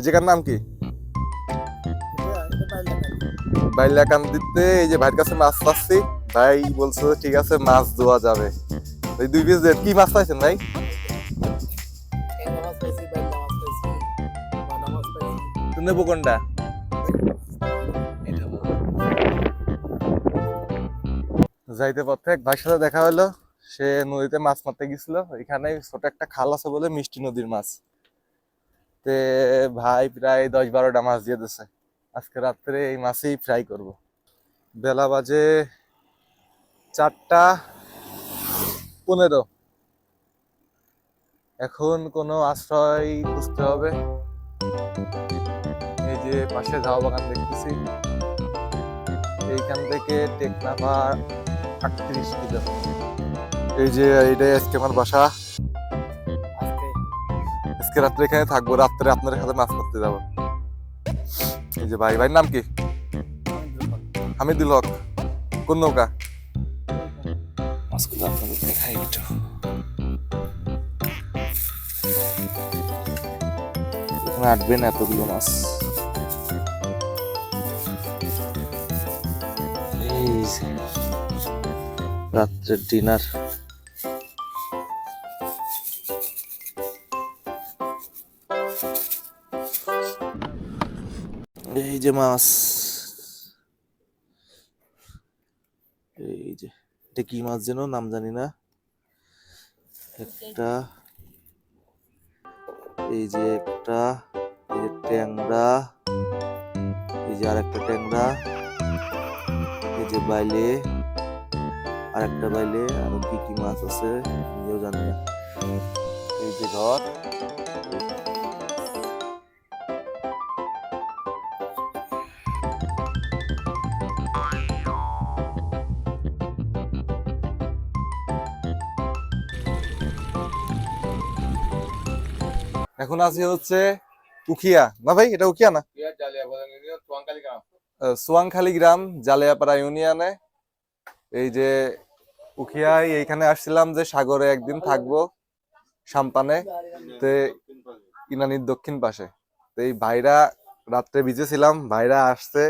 এই নাম কি? বাইলাকান্দিতে এই যে ভাইয়ের কাছে মাছ পাচ্ছি। ভাই বলছে ঠিক আছে, মাছ দেওয়া যাবে। এই দুই পিস কি মাছ পাইছেন ভাই? নেব কোনটা? যাইতে পথে এক ভাইয়ের সাথে দেখা হলো। সে নদীতে মাছ মারতে গেছিল। এখানে ছোট একটা খাল আছে বলে মিষ্টি নদীর মাছ। তে ভাই প্রায় দশ বারোটা মাছ দিয়ে দিছে। আজকে রাত্রে এই মাছই ফ্রাই করব। বেলা বাজে চারটা পনেরো। এখন কোনো আশ্রয় খুঁজতে হবে। এই যে পাশে ঝাও বাগান দেখতেছি। এইখান থেকে টেকনাফা আটত্রিশ কিলো এই যে এইটাই আজকে আমার বাসা। আজকে রাত্রে এখানে থাকব, রাত্রে আপনার সাথে মাছ করতে যাব। এই যে ভাই, ভাইয়ের নাম কি? হামিদুল হক। কোন নৌকা? মাছগুলো আপনাদের দেখাই মাছ। রাত্রের ডিনার এই যে মাছ এই যে এটা কি মাছ যেন নাম জানি না একটা এই যে একটা এই যে ট্যাংরা, এই যে আরেকটা ট্যাংরা এই যে বাইলে, আর একটা বাইলে আরও কি কি মাছ আছে নিজেও জানি না। এই যে ঘর এখন আছে হচ্ছে উখিয়া। না ভাই এটা উখিয়া না? সোয়াংখালী গ্রাম। জালিয়াপাড়া ইউনিয়নে। এই যে উখিয়ায় এইখানে আসছিলাম যে সাগরে একদিন থাকব সাম্পানে। তে ইনানির দক্ষিণ পাশে। তো এই ভাইরা রাত্রে ভিজেছিলাম ভাইরা আসছে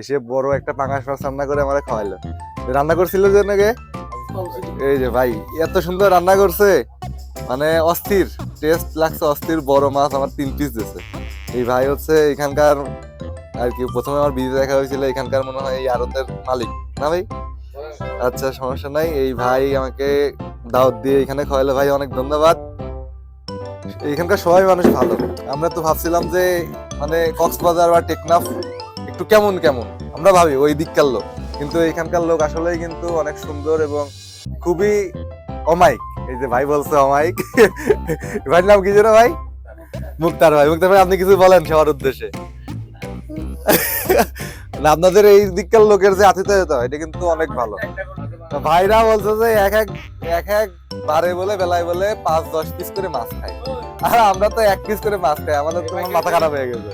এসে বড় একটা পাঙাশ মাছ রান্না করে আমার খাওয়াইলো। রান্না করছিল যে নাকি? এই যে ভাই এত সুন্দর রান্না করছে মানে অস্থির। টেস্ট লাগছে অস্থির, বড় মাছ আমার তিন পিস দিয়েছে। এই ভাই হচ্ছে এখানকার, আর কি, প্রথমে আমার বিয়ে দেখা হয়েছিল, এখানকার মনে হয় এই আড়তের মালিক, না ভাই? আচ্ছা সমস্যা নাই, এই ভাই আমাকে দাওয়াত দিয়ে এখানে খাওয়াইলো ভাই অনেক ধন্যবাদ। এখানকার সবাই মানুষ ভালো। আমরা তো ভাবছিলাম যে মানে কক্সবাজার বা টেকনাফ একটু কেমন কেমন, আমরা ভাবি ওই দিককার লোক। কিন্তু এখানকার লোক আসলেই কিন্তু অনেক সুন্দর এবং খুবই অমায়িক। এই যে ভাই বলছে অমায়িক ভাইয়ের নাম কি যেন ভাই? মুক্তার ভাই। মুক্তার ভাই আপনি কিছু বলেন সবার উদ্দেশ্যে। না আপনাদের এই দিককার লোকের যে আতিথেয়তা এটা কিন্তু অনেক ভালো। ভাইরা বলছে যে এক এক এক এক বারে বলে বেলায় বলে পাঁচ দশ পিস করে মাছ খাই আর আমরা তো এক পিস করে মাছ খাই আমাদের তো মাথা খারাপ হয়ে গেছে।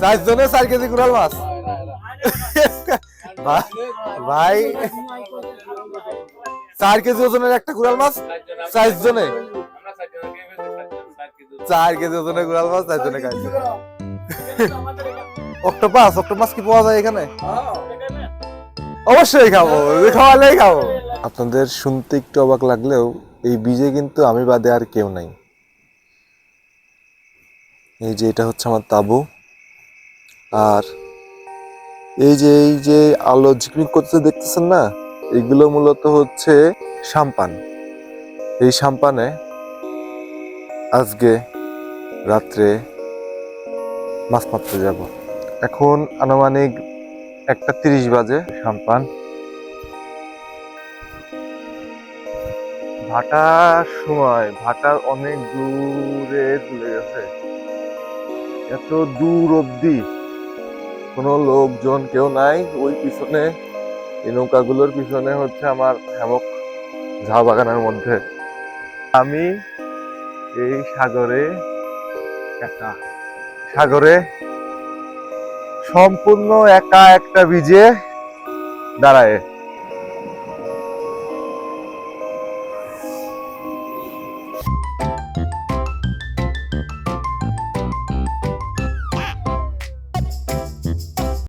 চার জনে চার কেজি কুড়াল মাছ। ভাই- ভাই চার কেজি ওজনের একটা কুড়াল মাছ? চার জনে? চার কেজি ওজনের কুড়াল মাছ চার জনে খাইছে অক্টোপাস অক্টোপাস কি পাওয়া যায় এখানে? অবশ্যই খাব খাওয়ালেই খাব। আপনাদের শুনতে একটু অবাক লাগলেও এই বীজে কিন্তু আমি বাদে আর কেউ নাই। এই যে এটা হচ্ছে আমার তাবু। আর এই যে এই যে আলো ঝিকমিক করতে দেখতেছেন না? এগুলো মূলত হচ্ছে সাম্পান এই সাম্পানে আজকে রাত্রে মাছ মারতে যাব। এখন আনুমানিক একটা তিরিশ বাজে সাম্পান ভাটার সময়, ভাটার অনেক দূরে চলে গেছে। এত দূর অবধি কোনো লোকজন কেউ নাই, ওই পিছনে এই নৌকাগুলোর পিছনে হচ্ছে আমার হ্যামক ঝাউ বাগানের মধ্যে। আমি এই সাগরে একা। সাগরে সম্পূর্ণ একা একটা বীজে দাঁড়ায়।